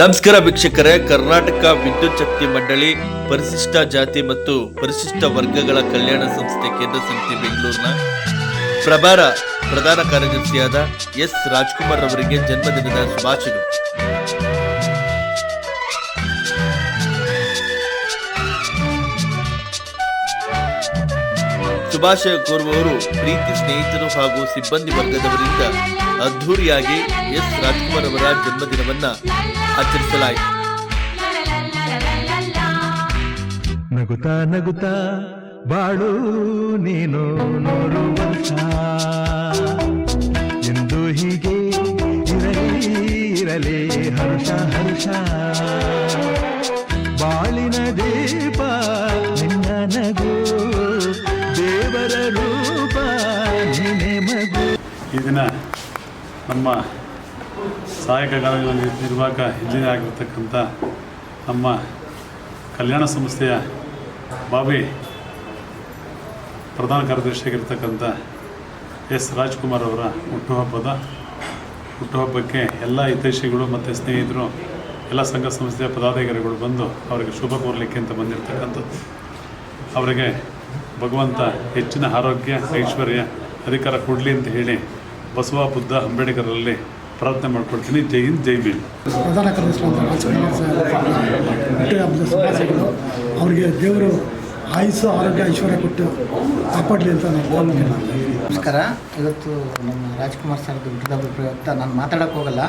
ನಮಸ್ಕಾರ ವೀಕ್ಷಕರೇ, ಕರ್ನಾಟಕ ವಿದ್ಯುತ್ ಶಕ್ತಿ ಮಂಡಳಿ, ಪರಿಶಿಷ್ಟ ಜಾತಿ ಮತ್ತು ಪರಿಶಿಷ್ಟ ವರ್ಗಗಳ ಕಲ್ಯಾಣ ಸಂಸ್ಥೆ ಕೇಂದ್ರ ಸಮಿತಿ ಬೆಂಗಳೂರಿನ ಪ್ರಭಾರ ಪ್ರಧಾನ ಕಾರ್ಯದರ್ಶಿಯಾದ ಎಸ್ ರಾಜ್ಕುಮಾರ್ ಅವರಿಗೆ ಜನ್ಮದಿನದ ಶುಭಾಶಯಗಳು. ಶುಭಾಶಯ ಕೋರುವವರು ಪ್ರೀತಿ ಸ್ನೇಹಿತರು ಹಾಗೂ ಸಿಬ್ಬಂದಿ ವರ್ಗದವರಿಂದ ಅದ್ಧೂರಿಯಾಗಿ ಎಸ್. ರಾಜ್ಕುಮಾರ್ ಅವರ ಜನ್ಮದಿನವನ್ನ ಆಚರಿಸಲಾಯಿತು. ನಗುತ್ತಾ ನಗುತ್ತಾ ಬಾಳು ನೀನು ನೋಡುವಂತ ಎಂದು ಹೀಗೆ ಇರಲಿ ಇರಲಿ, ಹರ್ಷ ಹರ್ಷ. ಬಾಳಿನ ದೀಪ ನಿನ್ನ ನಗು ಈ ದಿನ ನಮ್ಮ ಸಹಾಯಕ ಕಾರ್ಯ ನಿರ್ವಾಹಕ ಇಂಜಿನಿಯರ್ ಆಗಿರ್ತಕ್ಕಂಥ ನಮ್ಮ ಕಲ್ಯಾಣ ಸಂಸ್ಥೆಯ ಬಾಬಿ ಪ್ರಧಾನ ಕಾರ್ಯದರ್ಶಿಯಾಗಿರ್ತಕ್ಕಂಥ ಎಸ್ ರಾಜ್ಕುಮಾರ್ ಅವರ ಹುಟ್ಟುಹಬ್ಬದ ಹುಟ್ಟುಹಬ್ಬಕ್ಕೆ ಎಲ್ಲ ಹಿತೈಷಿಗಳು ಮತ್ತು ಸ್ನೇಹಿತರು, ಎಲ್ಲ ಸಂಘ ಸಂಸ್ಥೆಯ ಪದಾಧಿಕಾರಿಗಳು ಬಂದು ಅವರಿಗೆ ಶುಭ ಕೋರಲಿಕ್ಕೆ ಅಂತ ಬಂದಿರತಕ್ಕಂಥದ್ದು. ಅವರಿಗೆ ಭಗವಂತ ಹೆಚ್ಚಿನ ಆರೋಗ್ಯ, ಐಶ್ವರ್ಯ, ಅಧಿಕಾರ ಕೊಡಲಿ ಅಂತ ಹೇಳಿ ಬಸವ ಬುದ್ಧ ಅಂಬೇಡ್ಕರಲ್ಲಿ ಪ್ರಾರ್ಥನೆ ಮಾಡ್ಕೊಳ್ತೀನಿ. ಜೈ ಹಿಂದ್ ಜೈ ಭೀಮ್. ಪ್ರಧಾನ ಶುಭಾಶಯಗಳು ಅವರಿಗೆ ದೇವರು ಆಯುಸ್ಸು ಆರೋಗ್ಯ ಐಶ್ವರ್ಯ ಕೊಟ್ಟು ಕಾಪಾಡಲಿ ಅಂತ ನಾನು ನಮಸ್ಕಾರ. ಇವತ್ತು ನಮ್ಮ ರಾಜ್ಕುಮಾರ್ ಸರ್ ಹುಟ್ಟಿದ ಪ್ರಯುಕ್ತ ನಾನು ಮಾತಾಡೋಕ್ಕೆ ಹೋಗಲ್ಲ.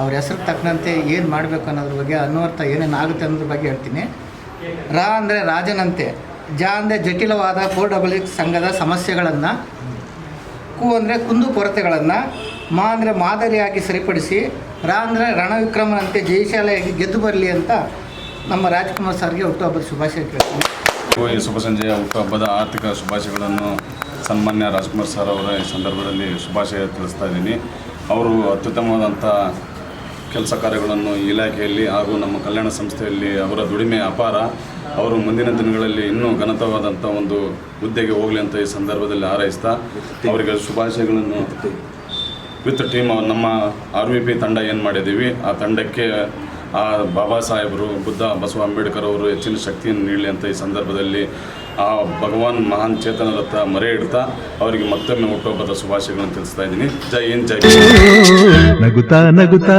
ಅವ್ರ ಹೆಸರು ತಕ್ಕಂತೆ ಏನು ಮಾಡಬೇಕು ಅನ್ನೋದ್ರ ಬಗ್ಗೆ ಅನ್ವರ್ಥ ಏನೇನು ಆಗುತ್ತೆ ಅನ್ನೋದ್ರ ಬಗ್ಗೆ ಹೇಳ್ತೀನಿ. ರಾ ಅಂದರೆ ರಾಜನಂತೆ. ಜ ಅಂದರೆ ಜಟಿಲವಾದ ಪೋರ್ಟಬಲಿಕ್ ಸಂಘದ ಸಮಸ್ಯೆಗಳನ್ನು ಕು ಅಂದರೆ ಕುಂದು ಕೊರತೆಗಳನ್ನು ಮಾ ಅಂದರೆ ಮಾದರಿಯಾಗಿ ಸರಿಪಡಿಸಿ, ರಾ ಅಂದರೆ ರಣವಿಕ್ರಮನಂತೆ ಜಯಶಾಲೆಯಾಗಿ ಗೆದ್ದು ಬರಲಿ ಅಂತ ನಮ್ಮ ರಾಜ್ಕುಮಾರ್ ಸರ್ಗೆ ಹುಟ್ಟುಹಬ್ಬದ ಶುಭಾಶಯ ಕೇಳ್ತೀನಿ. ಈ ಶುಭ ಸಂಜೆಯ ಹುಟ್ಟುಹಬ್ಬದ ಆರ್ಥಿಕ ಶುಭಾಶಯಗಳನ್ನು ಸನ್ಮಾನ್ಯ ರಾಜ್ಕುಮಾರ್ ಸರ್ ಅವರ ಈ ಸಂದರ್ಭದಲ್ಲಿ ಶುಭಾಶಯ ತಿಳಿಸ್ತಾ ಇದ್ದೀನಿ. ಅವರು ಅತ್ಯುತ್ತಮವಾದಂಥ ಕೆಲಸ ಕಾರ್ಯಗಳನ್ನು ಇಲಾಖೆಯಲ್ಲಿ ಹಾಗೂ ನಮ್ಮ ಕಲ್ಯಾಣ ಸಂಸ್ಥೆಯಲ್ಲಿ ಅವರ ದುಡಿಮೆ ಅಪಾರ. ಅವರು ಮುಂದಿನ ದಿನಗಳಲ್ಲಿ ಇನ್ನೂ ಘನತವಾದಂಥ ಒಂದು ಹುದ್ದೆಗೆ ಹೋಗಲಿ ಅಂತ ಈ ಸಂದರ್ಭದಲ್ಲಿ ಹಾರೈಸ್ತಾ ಅವರಿಗೆ ಶುಭಾಶಯಗಳನ್ನು ವಿತ್ ಟೀಮ್, ನಮ್ಮ ಆರ್ ವಿ ಪಿ ತಂಡ ಏನು ಮಾಡಿದ್ದೀವಿ, ಆ ತಂಡಕ್ಕೆ ಆ ಬಾಬಾ ಸಾಹೇಬರು, ಬುದ್ಧ ಬಸವ ಅಂಬೇಡ್ಕರ್ ಅವರು ಹೆಚ್ಚಿನ ಶಕ್ತಿಯನ್ನು ನೀಡಲಿ ಅಂತ ಈ ಸಂದರ್ಭದಲ್ಲಿ ಆ ಭಗವಾನ್ ಮಹಾನ್ ಚೇತನದತ್ತ ಮರೆ ಇಡ್ತಾ ಅವರಿಗೆ ಮತ್ತೊಮ್ಮೆ ಹುಟ್ಟುಹಬ್ಬದ ಶುಭಾಶಯಗಳನ್ನು ತಿಳಿಸ್ತಾ ಇದ್ದೀನಿ ಜೈ ಹಿಂದ್, ಜೈ. ನಗುತ್ತಾ ನಗುತ್ತಾ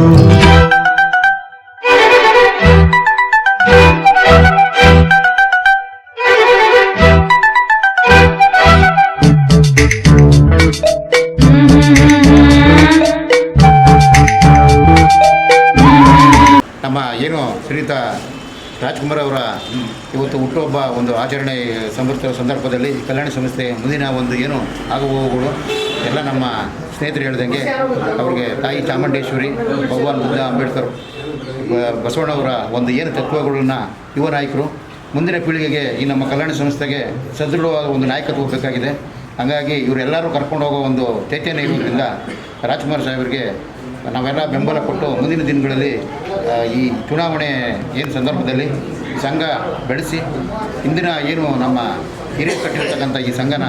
ಏನು ಶ್ರೀಯುತ ರಾಜ್ಕುಮಾರ್ ಅವರ ಇವತ್ತು ಹುಟ್ಟುಹಬ್ಬ ಒಂದು ಆಚರಣೆ ಸಂಬರ್ತ ಸಂದರ್ಭದಲ್ಲಿ ಕಲ್ಯಾಣ ಸಂಸ್ಥೆ ಮುಂದಿನ ಒಂದು ಏನು ಆಗುವವುಗಳು ಎಲ್ಲ ನಮ್ಮ ಸ್ನೇಹಿತರು ಹೇಳ್ದಂಗೆ ಅವ್ರಿಗೆ ತಾಯಿ ಚಾಮುಂಡೇಶ್ವರಿ, ಭಗವಾನ್ ಬುದ್ಧ, ಅಂಬೇಡ್ಕರ್ ಬಸವಣ್ಣವರ ಒಂದು ಏನು ತತ್ವಗಳನ್ನು ಯುವ ನಾಯಕರು ಮುಂದಿನ ಪೀಳಿಗೆಗೆ ಈ ನಮ್ಮ ಕಲ್ಯಾಣ ಸಂಸ್ಥೆಗೆ ಸದೃಢವಾದ ಒಂದು ನಾಯಕತ್ವ ಬೇಕಾಗಿದೆ. ಹಾಗಾಗಿ ಇವರೆಲ್ಲರೂ ಕರ್ಕೊಂಡು ಹೋಗೋ ಒಂದು ಚೈತನ್ಯ ಇರೋದ್ರಿಂದ ರಾಜ್ಕುಮಾರ್ ಸಾಹೇಬರಿಗೆ ನಾವೆಲ್ಲ ಬೆಂಬಲ ಕೊಟ್ಟು ಮುಂದಿನ ದಿನಗಳಲ್ಲಿ ಈ ಚುನಾವಣೆ ಏನು ಸಂದರ್ಭದಲ್ಲಿ ಸಂಘ ಬೆಳೆಸಿ, ಇಂದಿನ ಏನು ನಮ್ಮ ಹಿರಿಯ ಕಟ್ಟಿರ್ತಕ್ಕಂಥ ಈ ಸಂಘನ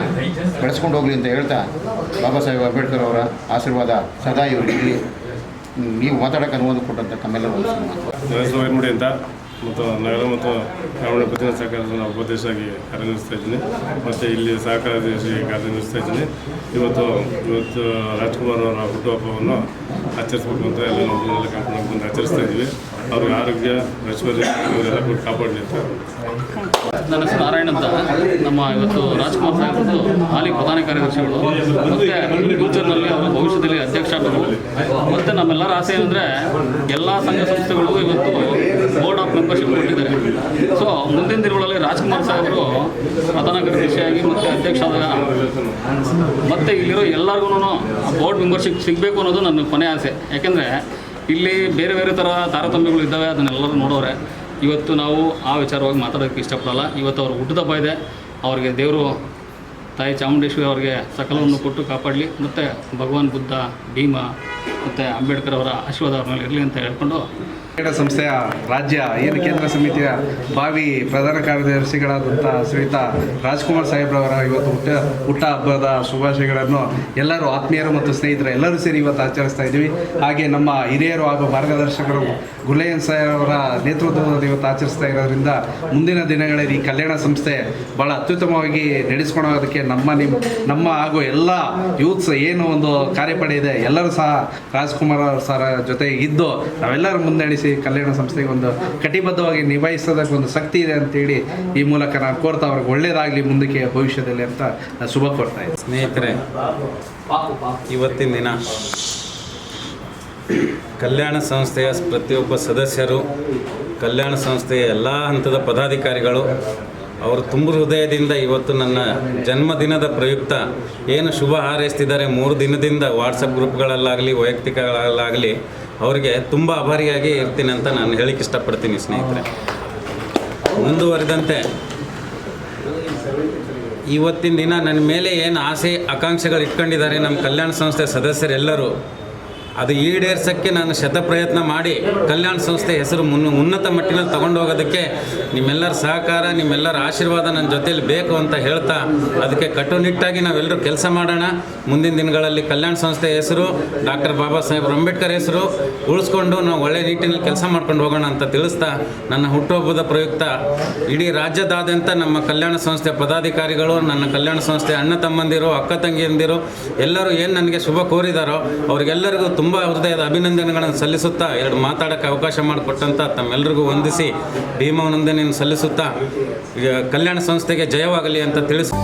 ಬೆಳೆಸ್ಕೊಂಡು ಹೋಗಲಿ ಅಂತ ಹೇಳ್ತಾ ಬಾಬಾ ಸಾಹೇಬ್ ಅಂಬೇಡ್ಕರ್ ಅವರ ಆಶೀರ್ವಾದ ಸದಾ ಇವರಿಗೆ ನೀವು ಮಾತಾಡೋಕೆ ಅನುಮೋದ ಕೊಟ್ಟಂತ ತಮ್ಮೆಲ್ಲರೂ ನೋಡಿ ಅಂತ. ಮತ್ತು ನಗರ ಮತ್ತು ಗ್ರಾಮೀಣ ಪ್ರತಿನಿಧಿ ಸಹಕಾರ ಉಪಾಧ್ಯಕ್ಷರಾಗಿ ಕಾರ್ಯನಿರ್ವಹಿಸ್ತಾ ಇದ್ದೀನಿ. ಮತ್ತು ಇಲ್ಲಿ ಸಹಕಾರ ಕಾರ್ಯನಿರ್ವಹಿಸ್ತಾ ಇದ್ದೀನಿ. ಇವತ್ತು ಇವತ್ತು ರಾಜ್ಕುಮಾರ್ ಅವರ ಹುಟ್ಟುಹಬ್ಬವನ್ನು ಆಚರಿಸ್ಬೇಕು ಅಂತ ಎಲ್ಲ ಕರ್ಕೊಂಡು ಬಂದು ಆಚರಿಸ್ತಾ ಇದ್ದೀವಿ. ಅವ್ರಿಗೆ ಆರೋಗ್ಯ, ಐಶ್ವರ್ಯ, ಇವರೆಲ್ಲ ಕಾಪಾಡಲಿ ಅಂತ. ಹೆಸರು ನಾರಾಯಣ್ ಅಂತ ನಮ್ಮ ಇವತ್ತು ರಾಜ್ಕುಮಾರ್ ಅವರು ಹಾಲಿ ಪ್ರಧಾನ ಕಾರ್ಯದರ್ಶಿಗಳು, ಮತ್ತೆ ಫ್ಯೂಚರ್ನಲ್ಲಿ ಅವರು ಭವಿಷ್ಯದಲ್ಲಿ ಅಧ್ಯಕ್ಷ ಆಗಬೇಕು ಮತ್ತು ನಮ್ಮೆಲ್ಲರ ಆಸೆ ಏನಂದರೆ ಎಲ್ಲ ಸಂಘ ಸಂಸ್ಥೆಗಳು ಇವತ್ತು ಬೋರ್ಡ್ ಆಫ್ ಮೆಂಬರ್ಶಿಪ್ ಕೊಟ್ಟಿದ್ದಾರೆ. ಸೊ ಮುಂದಿನ ದಿನಗಳಲ್ಲಿ ರಾಜ್ಕುಮಾರ್ ಸಾಹೇಬರು ಪ್ರಧಾನ ಕಾರ್ಯದರ್ಶಿಯಾಗಿ ಮತ್ತು ಅಧ್ಯಕ್ಷ ಮತ್ತು ಇಲ್ಲಿರೋ ಎಲ್ಲರಿಗೂ ಬೋರ್ಡ್ ಮೆಂಬರ್ಶಿಪ್ ಸಿಗಬೇಕು ಅನ್ನೋದು ನನ್ನ ಕೊನೆ ಆಸೆ. ಯಾಕೆಂದರೆ ಇಲ್ಲಿ ಬೇರೆ ಬೇರೆ ಥರ ತಾರತಮ್ಯಗಳು ಇದ್ದಾವೆ, ಅದನ್ನೆಲ್ಲರೂ ನೋಡೋರೆ. ಇವತ್ತು ನಾವು ಆ ವಿಚಾರವಾಗಿ ಮಾತಾಡೋಕ್ಕೆ ಇಷ್ಟಪಡಲ್ಲ. ಇವತ್ತು ಅವ್ರ ಹುಟ್ಟುದಬ್ಬ ಇದೆ. ಅವ್ರಿಗೆ ದೇವರು ತಾಯಿ ಚಾಮುಂಡೇಶ್ವರಿ ಅವರಿಗೆ ಸಕಲವನ್ನು ಕೊಟ್ಟು ಕಾಪಾಡಲಿ. ಮತ್ತು ಭಗವಾನ್ ಬುದ್ಧ ಭೀಮ ಮತ್ತು ಅಂಬೇಡ್ಕರ್ ಅವರ ಆಶೀರ್ವಾದ ಅವ್ರ ಇರಲಿ ಅಂತ ಹೇಳ್ಕೊಂಡು ಕ್ರೀಡಾ ಸಂಸ್ಥೆಯ ರಾಜ್ಯ, ಏನು ಕೇಂದ್ರ ಸಮಿತಿಯ ಭಾವಿ ಪ್ರಧಾನ ಕಾರ್ಯದರ್ಶಿಗಳಾದಂಥ ಶ್ರೀಯುತ ರಾಜ್ಕುಮಾರ್ ಸಾಹೇಬ್ರವರ ಇವತ್ತು ಹುಟ್ಟ ಹುಟ್ಟ ಹಬ್ಬದ ಶುಭಾಶಯಗಳನ್ನು ಎಲ್ಲರೂ ಆತ್ಮೀಯರು ಮತ್ತು ಸ್ನೇಹಿತರು ಎಲ್ಲರೂ ಸೇರಿ ಇವತ್ತು ಆಚರಿಸ್ತಾ ಇದ್ದೀವಿ. ಹಾಗೆ ನಮ್ಮ ಹಿರಿಯರು ಹಾಗೂ ಮಾರ್ಗದರ್ಶಕರು ಗುಲೇಯನ್ ಸಾಹೇಬ್ ಅವರ ನೇತೃತ್ವದಲ್ಲಿ ಇವತ್ತು ಆಚರಿಸ್ತಾ ಇರೋದ್ರಿಂದ ಮುಂದಿನ ದಿನಗಳಲ್ಲಿ ಈ ಕಲ್ಯಾಣ ಸಂಸ್ಥೆ ಭಾಳ ಅತ್ಯುತ್ತಮವಾಗಿ ನಡೆಸ್ಕೊಂಡು ಹೋಗೋದಕ್ಕೆ ನಮ್ಮ ನಿಮ್ಮ ನಮ್ಮ ಹಾಗೂ ಎಲ್ಲ ಯೂತ್ಸ್ ಏನು ಒಂದು ಕಾರ್ಯಪಡೆ ಇದೆ, ಎಲ್ಲರೂ ಸಹ ರಾಜ್ಕುಮಾರ್ ಅವ್ರ ಸರ ಜೊತೆ ಇದ್ದು ನಾವೆಲ್ಲರೂ ಮುನ್ನಡೆಸಿ ಕಲ್ಯಾಣ ಸಂಸ್ಥೆಗೆ ಒಂದು ಕಟಿಬದ್ಧವಾಗಿ ನಿಭಾಯಿಸೋದಕ್ಕೆ ಒಂದು ಶಕ್ತಿ ಇದೆ ಅಂತೇಳಿ ಈ ಮೂಲಕ ನಾನು ಕೋರ್ತಾ ಅವ್ರಿಗೆ ಒಳ್ಳೇದಾಗಲಿ ಮುಂದಕ್ಕೆ ಭವಿಷ್ಯದಲ್ಲಿ ಅಂತ ಶುಭ ಕೋರ್ತಾ ಇದ್ದೀನಿ. ಸ್ನೇಹಿತರೆ, ಇವತ್ತಿನ ದಿನ ಕಲ್ಯಾಣ ಸಂಸ್ಥೆಯ ಪ್ರತಿಯೊಬ್ಬ ಸದಸ್ಯರು, ಕಲ್ಯಾಣ ಸಂಸ್ಥೆಯ ಎಲ್ಲ ಹಂತದ ಪದಾಧಿಕಾರಿಗಳು ಅವರು ತುಂಬ ಹೃದಯದಿಂದ ಇವತ್ತು ನನ್ನ ಜನ್ಮದಿನದ ಪ್ರಯುಕ್ತ ಏನು ಶುಭ ಹಾರೈಸ್ತಿದ್ದಾರೆ. ಮೂರು ದಿನದಿಂದ ವಾಟ್ಸಪ್ ಗ್ರೂಪ್ಗಳಲ್ಲಾಗಲಿ, ವೈಯಕ್ತಿಕಗಳಲ್ಲಾಗಲಿ ಅವರಿಗೆ ತುಂಬ ಆಭಾರಿಯಾಗಿ ಇರ್ತೀನಿ ಅಂತ ನಾನು ಹೇಳಿಕ್ಕೆ ಇಷ್ಟಪಡ್ತೀನಿ ಸ್ನೇಹಿತರೆ. ಮುಂದುವರೆದಂತೆ ಇವತ್ತಿನ ದಿನ ನನ್ನ ಮೇಲೆ ಏನು ಆಸೆ, ಆಕಾಂಕ್ಷೆಗಳು ಇಟ್ಕೊಂಡಿದ್ದಾರೆ ನಮ್ಮ ಕಲ್ಯಾಣ ಸಂಸ್ಥೆ ಸದಸ್ಯರೆಲ್ಲರೂ ಅದು ಈಡೇರ್ಸೋಕ್ಕೆ ನಾನು ಶತ ಪ್ರಯತ್ನ ಮಾಡಿ ಕಲ್ಯಾಣ ಸಂಸ್ಥೆ ಹೆಸರು ಮುನ್ನ ಉನ್ನತ ಮಟ್ಟಿನಲ್ಲಿ ತಗೊಂಡೋಗೋದಕ್ಕೆ ನಿಮ್ಮೆಲ್ಲರ ಸಹಕಾರ, ನಿಮ್ಮೆಲ್ಲರ ಆಶೀರ್ವಾದ ನನ್ನ ಜೊತೆಯಲ್ಲಿ ಬೇಕು ಅಂತ ಹೇಳ್ತಾ ಅದಕ್ಕೆ ಕಟ್ಟುನಿಟ್ಟಾಗಿ ನಾವೆಲ್ಲರೂ ಕೆಲಸ ಮಾಡೋಣ. ಮುಂದಿನ ದಿನಗಳಲ್ಲಿ ಕಲ್ಯಾಣ ಸಂಸ್ಥೆ ಹೆಸರು, ಡಾಕ್ಟರ್ ಬಾಬಾ ಸಾಹೇಬ್ ಅಂಬೇಡ್ಕರ್ ಹೆಸರು ಉಳಿಸ್ಕೊಂಡು ನಾವು ಒಳ್ಳೆ ನಿಟ್ಟಿನಲ್ಲಿ ಕೆಲಸ ಮಾಡ್ಕೊಂಡು ಹೋಗೋಣ ಅಂತ ತಿಳಿಸ್ತಾ ನನ್ನ ಹುಟ್ಟುಹಬ್ಬದ ಪ್ರಯುಕ್ತ ಇಡೀ ರಾಜ್ಯದಾದ್ಯಂತ ನಮ್ಮ ಕಲ್ಯಾಣ ಸಂಸ್ಥೆ ಪದಾಧಿಕಾರಿಗಳು, ನನ್ನ ಕಲ್ಯಾಣ ಸಂಸ್ಥೆ ಅಣ್ಣ ತಮ್ಮಂದಿರು, ಅಕ್ಕ ತಂಗಿಯಂದಿರು ಎಲ್ಲರೂ ಏನು ನನಗೆ ಶುಭ ಕೋರಿದಾರೋ ಅವರಿಗೆಲ್ಲರಿಗೂ ತುಂಬ ಹೃದಯದ ಅಭಿನಂದನೆಗಳನ್ನು ಸಲ್ಲಿಸುತ್ತಾ ಎರಡು ಮಾತಾಡೋಕ್ಕೆ ಅವಕಾಶ ಮಾಡಿಕೊಟ್ಟಂಥ ತಮ್ಮೆಲ್ಲರಿಗೂ ವಂದಿಸಿ ಭೀಮಾವನಂದನೆಯನ್ನು ಸಲ್ಲಿಸುತ್ತಾ ಕಲ್ಯಾಣ ಸಂಸ್ಥೆಗೆ ಜಯವಾಗಲಿ ಅಂತ ತಿಳಿಸಿ